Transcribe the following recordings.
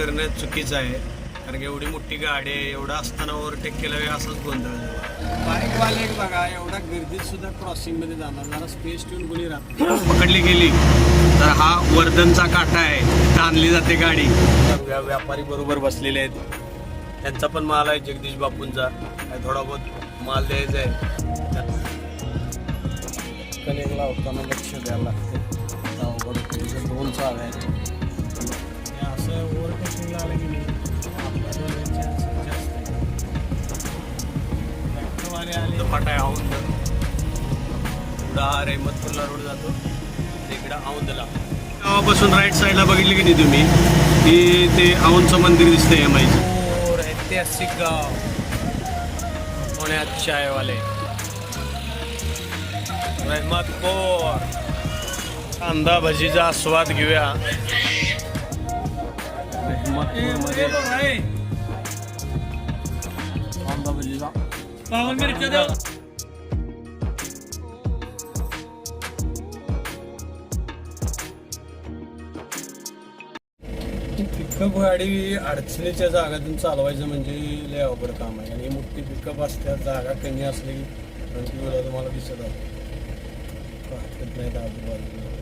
करणं चुकीचं आहे. कारण की एवढी मोठी गाडी आहे एवढं असताना ओव्हरटेक केलं आहे असंच गोंधळ. बाईकवाले बघा एवढा गर्दीत सुद्धा क्रॉसिंगमध्ये जाणार जरा स्पेस ठेवून कोणी राहत पकडली गेली तर हा वर्धनचा काटा आहे. तिथं आणली जाते गाडी. व्या- व्यापारी बरोबर बसलेले आहेत. त्यांचा पण माल आहे जगदीश बापूंचा. काय थोडा बहुत माल द्यायचा आहे. कनेक लावताना लक्ष द्यायला लागते दोन चाव्या आहेत. जास्त आहेत. ट्रॅक्टरवाले आले इथं फाटा आहे औंध हा रेहमतपूरला रोड जातो तिकडं औंधला गावापासून राईट साईडला बघितली की नाही तुम्ही? की ते औंधचं मंदिर दिसतंय एम आयचं ऐतिहासिक गाव. पुण्यात चायवाले. रहमतपूर. कांदा भजीचा आस्वाद घेऊया. कांदा भजीचा पिकअप गाडी अडचणीच्या जागातून चालवायचं म्हणजे लय अवघड काम आहे. आणि मोठी पिकअप असत्या जागा कमी असली की तुम्हाला दिसत आहे. नाहीत आजूबाजूला?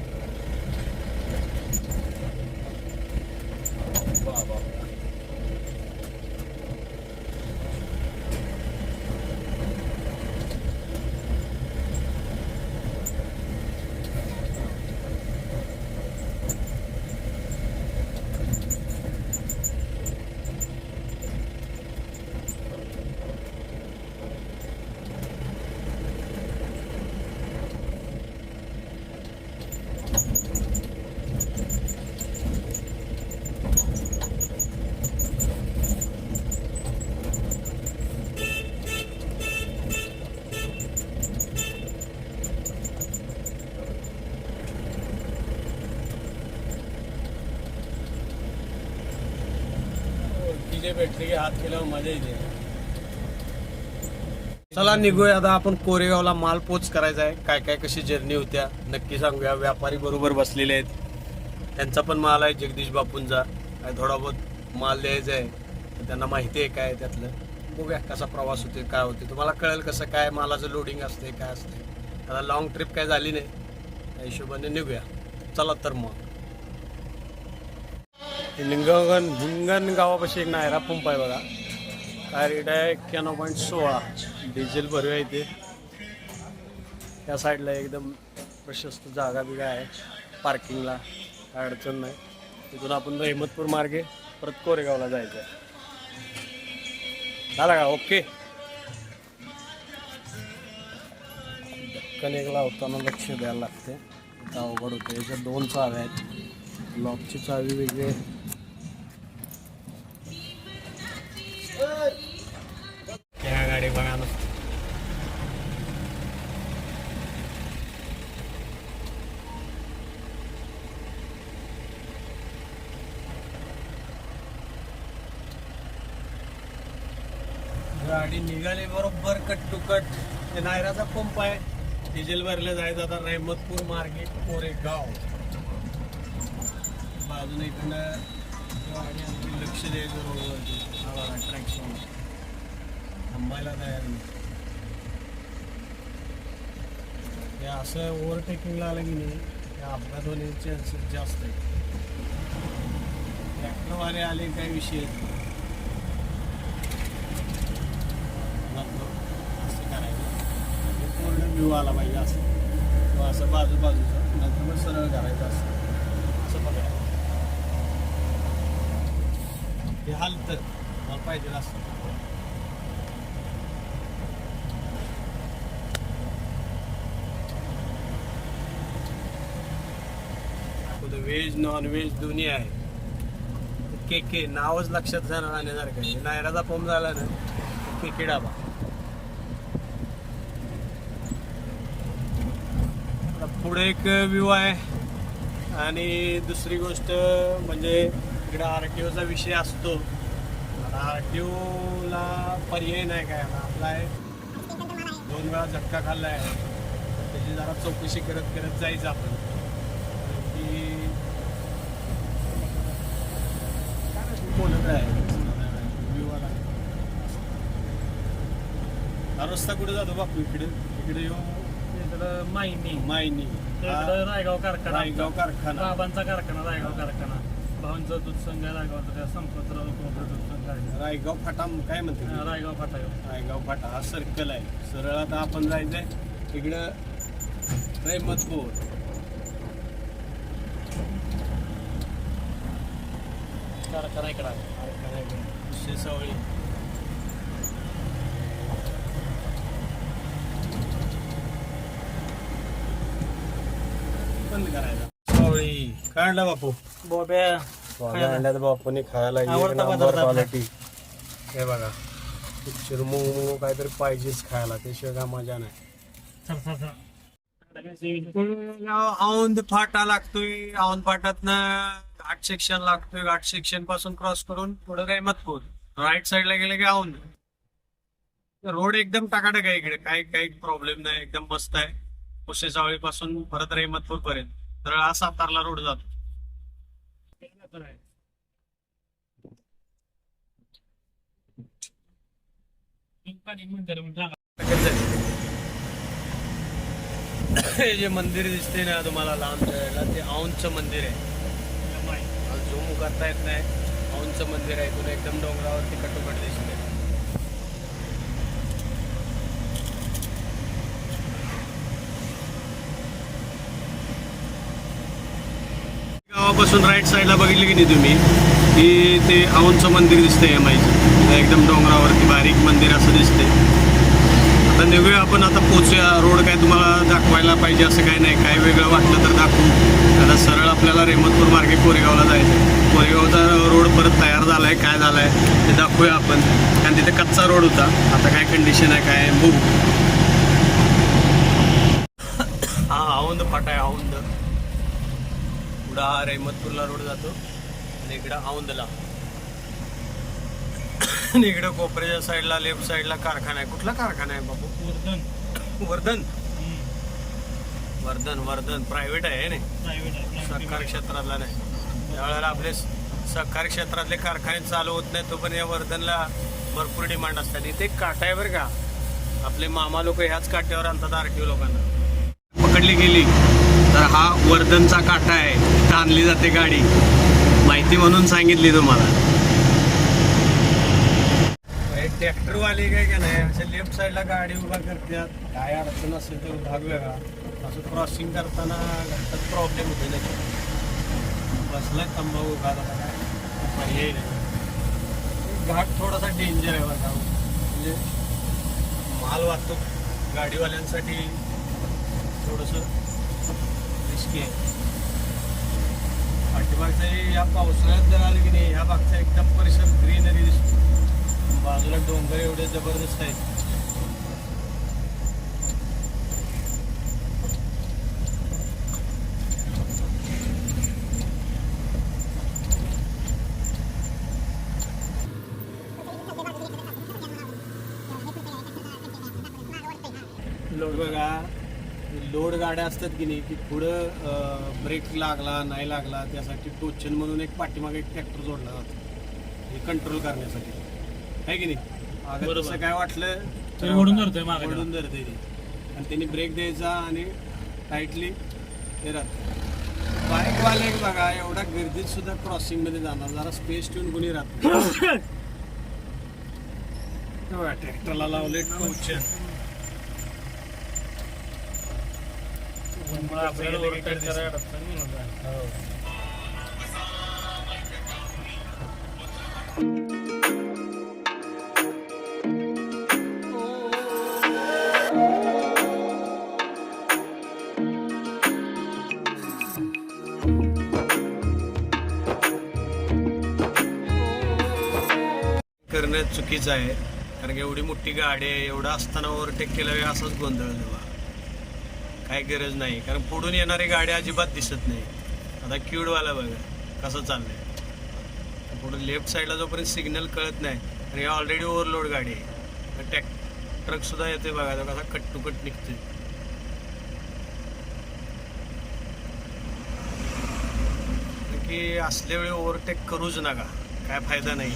ओळखीचे भेटले की हात केल्यावर मजा येते चला निघूया. आता आपण कोरेगावला माल पोच करायचा आहे. काय काय कशी जर्नी होत्या? नक्की सांगूया. व्यापारी बरोबर बसलेले आहेत. त्यांचा पण माल आहे जगदीश बापूंचा. काय थोडा बहुत माल द्यायचा आहे. त्यांना माहिती आहे काय त्यातलं. बघूया कसा प्रवास होते काय होते तुम्हाला कळेल कसं काय मालाचं लोडिंग असते काय असते आता लॉंग ट्रिप काय झाली नाही. त्या हिशोबाने निघूया. चला तर मग. लिंगन हिंगण गावापाशी एक नायरा पंप आहे बघा. काय रेट आहे? एक्क्याण्णव पॉईंट सोळा. डिझेल भरूया इथे. त्या साईडला एकदम प्रशस्त जागा बिगा आहे. पार्किंगला काय अडचण नाही. तिथून आपण रहमतपूर मार्गे परत कोरेगावला जायचं आहे झाला का? ओके. कनेक लावताना लक्ष द्यायला लागते अवघड होते याच्या दोन चाव्या आहेत. लॉकची चावी वेगळी गाडी निघाली बरोबर कट टू कट ते नायराचा पंप आहे. डिझेल भरलं जायचं आता रहमतपूर मार्गे कोरेगाव. बाजून इकडनं गाडी आणखी लक्ष द्यायचं रोडवरती ट्रॅक्शन थांबायला तयार नाही. हे असं ओव्हरटेकिंगला आलं की नाही ते अपघात होण्याचे चान्सेस जास्त आहे ट्रॅक्टरवाले आले काय विषय नको, असं करायचं हे पूर्ण व्ह्यू आला पाहिजे असं. किंवा असं बाजू बाजूचं नंतर मग सरळ करायचं असं. असं पकडायचं हे हालतं. मला पाहिजे असं. व्हेज नॉन व्हेज दोन्ही आहे के के नावच लक्षात जाणार आणण्यासारखं आहे. नायराचा पंप झाला ना के के डाबा. पुढे एक व्ह्यू आहे. आणि दुसरी गोष्ट म्हणजे इकडे आर टी ओचा विषय असतो. आर टी ओला पर्याय नाही काय आपला दोन वेळा झटका खाल्ला आहे त्याची जरा चौकशी करत करत जायचं आपण. की बोलत आहे? व्ह्यूवाला रस्ता कुठे जातो बापू इकडे इकडे येऊन इकडं मायनी. मायनी. इकडं रायगाव कारखाना. रायगाव कारखाना. बाबांचा कारखाना रायगाव कारखाना. भाऊंचा दूध संघ रायगावचा कोपरे दूध संघ आहे. रायगाव फाटा काय म्हणते रायगाव फाटा. रायगाव फाटा. हा सर्कल आहे. सरळ आता आपण जायचंय इकडं रहमतपूर कारखाना इकडं आहे. शेसावळी. बंद करायचा. सावळी काढला बापू. बोब्या. अंड्यात बापूने खायला एक आवडता नंबर पदार्थ आपला. क्वालिटी हे बघा. चिरमुंग मुंग काहीतरी पाहिजेच खायला त्याशिवाय काय मजा नाही. औंध फाटा लागतोय औंध फाटात घाट सेक्शन लागतोय घाट सेक्शनपासून क्रॉस करून पुढे रहमतपूर. राईट साईडला गेले की औंध. रोड एकदम टाकाटक आहे इकडे. काही काही प्रॉब्लेम नाही. एकदम मस्त आहे. सावळी पासून परत रहमतपूर पर्यंत तर हा सातारला रोड जातो. हे जे मंदिर दिसते ना तुम्हाला लांब जायला ते औंधचं मंदिर आहे. झूम करता येत नाही. औंधचं मंदिर आहे तुला एकदम डोंगरावरती कटोकट दिसते पासून राईट साईडला बघितलं की नाही तुम्ही? की ते औंचं मंदिर दिसतंय एम आयचं एकदम डोंगरावरती बारीक मंदिर असं दिसते आता निघूया आपण आता पोचूया. रोड काय तुम्हाला दाखवायला पाहिजे असं काय नाही. काय वेगळं वाटलं तर दाखवू. आता सरळ आपल्याला रेमतपूर मार्गे कोरेगावला जायचं कोरेगावचा रोड परत तयार झाला आहे काय झालाय ते दाखवूया आपण. कारण तिथे कच्चा रोड होता. आता काय कंडिशन आहे काय बघू हा औंद फाटा आहे औंद पुढं हा रेहमतपूरला रोड जातो. आणि इकडं औंदला आणि इकडं कोपऱ्याच्या साईडला लेफ्ट साईडला कारखाना आहे. कुठला कारखाना आहे बाबू वर्धन. वर्धन. वर्धन वर्धन. प्रायव्हेट आहे ना Private आहे. सरकारी क्षेत्रातला नाही. त्यावेळेला आपले सहकारी क्षेत्रातले कारखाने चालू होत नाही तो पण या वर्धनला भरपूर डिमांड असतात. इथे काटा आहे बरं का. आपले मामा लोक ह्याच काट्यावर आणतात आरटीओ लोकांना. पकडली गेली. तर हा वर्धनचा काटा आहे. ताणली जाते गाडी. माहिती म्हणून सांगितली तुम्हाला. ट्रॅक्टरवाले काय का नाही असे लेफ्ट साईडला गाडी उभा करतात. काय अडचण असेल तर भाग वेगळा असं क्रॉसिंग करताना घाटात प्रॉब्लेम होते नाही बसला तंबा उभा आता पर्याय नाही. घाट थोडासा डेंजर आहे बघा. म्हणजे माल वाहतूक गाडीवाल्यांसाठी थोडंसं रिस्की आहे या पावसाळ्यात जर आलं की नाही ह्या मागचा एकदम परिसर ग्रीनरी दिसतो. बाजूला डोंगर एवढे जबरदस्त आहेत लोड बघा लोड गाड्या असतात की नाही की पुढं ब्रेक लागला नाही लागला त्यासाठी टोचन म्हणून एक पाठीमागे एक ट्रॅक्टर जोडला जातो. हे कंट्रोल करण्यासाठी. आहे की नाही. तसं काय वाटलं ते ओढून धरतोय ओढून आणि त्यांनी ब्रेक द्यायचा आणि टाईटली ते राहत. बाईकवाले बघा एवढ्या गर्दीत सुद्धा क्रॉसिंगमध्ये जाणार जरा स्पेस ठेवून कुणी राहत ट्रॅक्टरला लावले टोचन. मग आपल्याला overtake करायला अडचण नाही होणार. करणं चुकीचं आहे. कारण की एवढी मोठी गाडी आहे एवढं असताना ओव्हरटेक केलं असंच गोंधळ झाला काय गरज नाही. कारण पुढून येणारी गाडी अजिबात दिसत नाही. आता क्यूडवाला बघा कसं चाललंय. पुढे लेफ्ट साईडला जोपर्यंत सिग्नल कळत नाही आणि ऑलरेडी ओव्हरलोड गाडी आहे. टॅक ट्रकसुद्धा येते बघा तो कसा कट टू कट निघते की असल्या वेळी ओव्हरटेक करूच नका. काय फायदा नाही.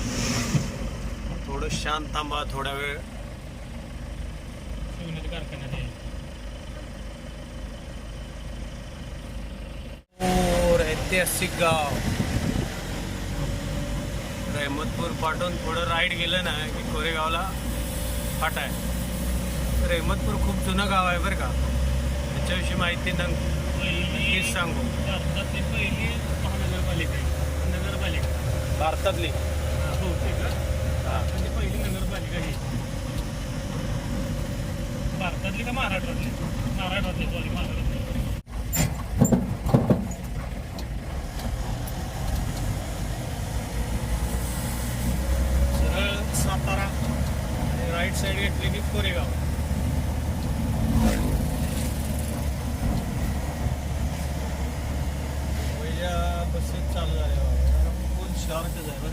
थोडं शांत थांबा थोडा वेळ. कारखान्यात आहे और ऐतिहासिक गाव. रहमतपूर पाठवून थोडं राईट गेलं ना की कोरेगावला फाटा आहे. रहमतपूर खूप जुनं गाव आहे बरं का. त्याच्याविषयी माहिती नक्कीच सांगू. भारतातली. पहिली महानगरपालिका आहे नगरपालिका भारतातली बहुतेक भारतातली पहिली नगरपालिका ही. भारतातली का महाराष्ट्रातली? महाराष्ट्रातली सॉरी महाराष्ट्रातली. ഷാറിൻ്റെ ഡ്രൈവർ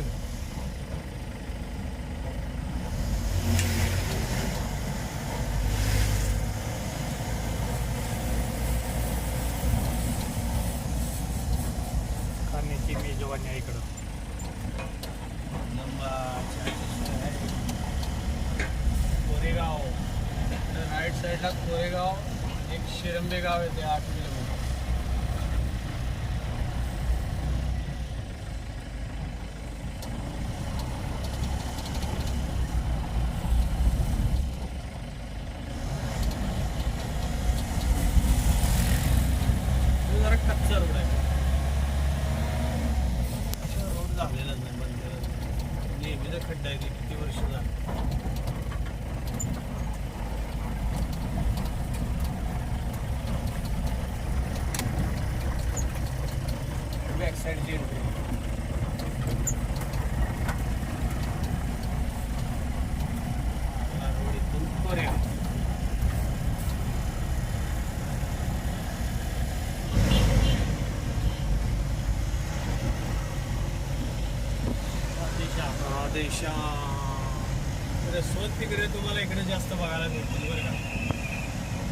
तिकडे तुम्हाला इकडे जास्त बघायला मिळतील बरं का.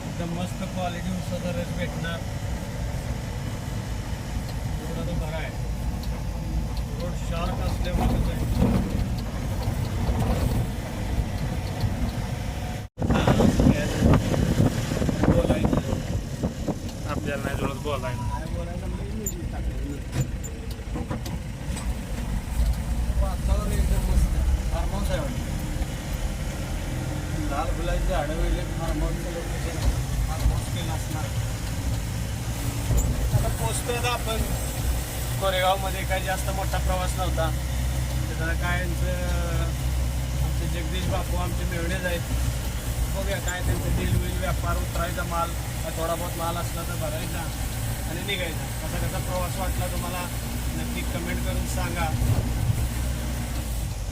एकदम मस्त क्वालिटी उसाचा रस भेटणार. एवढा तो बरा आहे रोड शार्प असल्यामुळे आहे बोलायचं आपल्याला नाही जुळत बोलायला काय बोलायला म्हणजे म्युझिक टाकलं वातावरण एकदम मस्त फार्म हाऊस आहे वाटतं लाल फुलाची झाडं वगैरे फार्म हाऊसचं लोकेशन फार्म हाऊस केलं असणार आता पोचतोय आता आपण कोरेगावमध्ये काही जास्त मोठा प्रवास नव्हता. त्याचा काय आमचे जगदीश बापू आमचे मेवणेच आहेत बघूया काय त्यांचं डील होईल व्यापार उतरायचा माल थोडा बहुत माल असला तर भरायचा आणि निघायचा. कसा कसा प्रवास वाटला तुम्हाला नक्की कमेंट करून सांगा.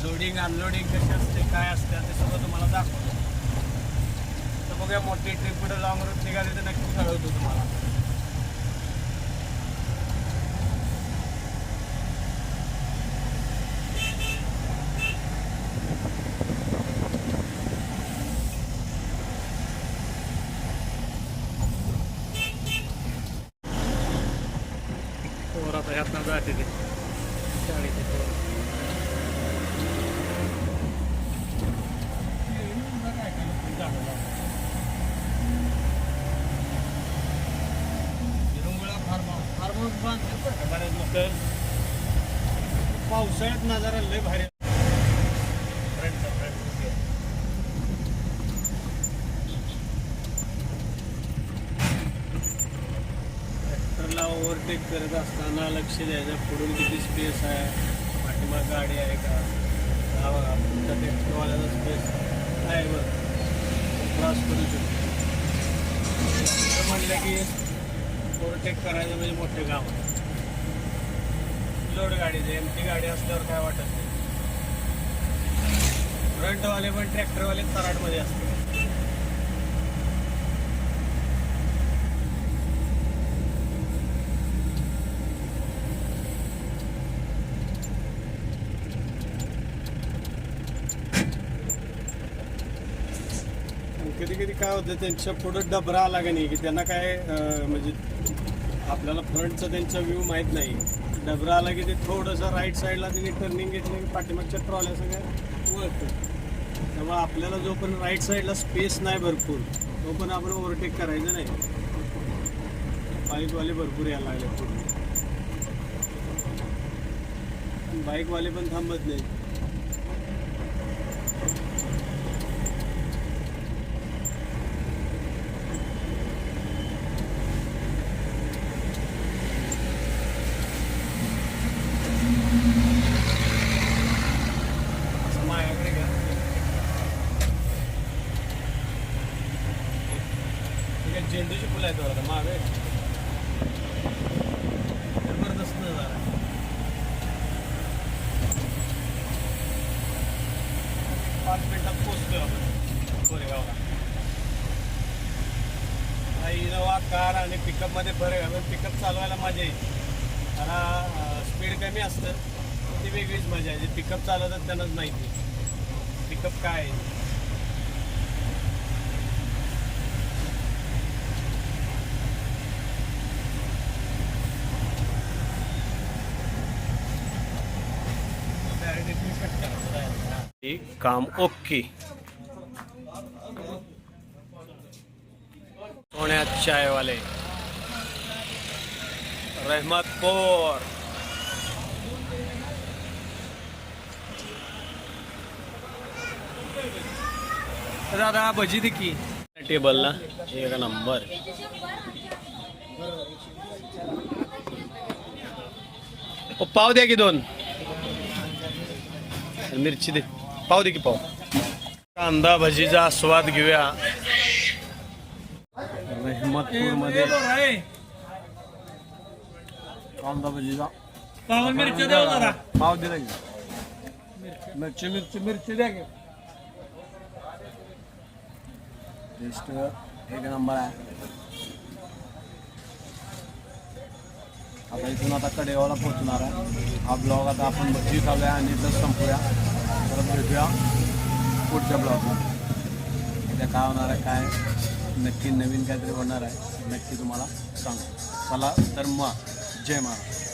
लोडिंग अनलोडिंग कशी असते काय असते ते सगळं तुम्हाला दाखवतो. तर बघूया मोठी ट्रिप कुठं लॉंग रूट निघाली तर नक्की कळवतो तुम्हाला. पोर आता ह्यातनं जाते ते शाळेचे फार्म हाऊस बांधले बरं लोक पावसाळ्यात नजारा लय भारी फ्रंटचा फ्रंट ट्रॅक्टरला ओव्हरटेक करत असताना लक्ष द्यायचं. पुढून किती स्पेस आहे? पाठीमा गाडी आहे का? हा स्पेस आहे बरं क्रॉस करू शकतो. म्हटलं की ओव्हरटेक करायचं म्हणजे मोठे काम लोड गाडीचं एम टी गाडी असल्यावर काय वाटत नाही. फ्रंटवाले पण ट्रॅक्टरवाले तराटमध्ये असतात. कधी कधी काय होतं त्यांच्या पुढं डबरा आला का नाही की त्यांना काय अं, म्हणजे आपल्याला फ्रंटचा त्यांचा व्ह्यू माहीत नाही. डबरा आला की ते थोडंसं राईट साईडला त्यांनी टर्निंग घेतली की पाठीमागच्या ट्रॉल्या सगळ्या ओळखतात त्यामुळे आपल्याला जो पण राईट साईडला स्पेस नाही भरपूर तो पण आपण ओव्हरटेक करायचं नाही. बाईकवाले भरपूर यायला लागले पूर्ण बाईकवाले पण थांबत नाही असं माझ्याकडे घ्या ठीक आहे झेंडूची फुलं आहेत बघा मागे जबरदस्त नजारा आहे. पाच मिनिटात पोहोचतोय आपण कोरेगावला हा इनोवा कार आणि पिकअपमध्ये फरक आहे. पिकअप चालवायला मजा येईल त्याला स्पीड कमी असतं. ती वेगळीच मजा आहे. जे पिकअप चालवतात त्यांनाच माहिती पिकअप काय आहे? काम ओके. चाय वाले रहमत रहमतपूर दादा भजी दे टेबल टेबलला एक नंबर. पाव द्या की दोन. मिरची दे. पाव दे की पाव. कांदा भजीचा आस्वाद घेऊया. रहमतपूरमध्ये कांदा पावन मिरची देऊ जरा. पाव दिला की. मिरची मिरची मिरची द्या की. टेस्ट एक नंबर आहे. आता इथून आता कडेगावला पोहोचणार आहे. हा ब्लॉग आता आपण भजी खाऊया आणि इथं संपूया. परत भेटूया पुढच्या ब्लॉगला उद्या काय होणार आहे काय? नक्की नवीन काहीतरी होणार आहे. नक्की तुम्हाला सांगू चला तर मग. जय महाराज.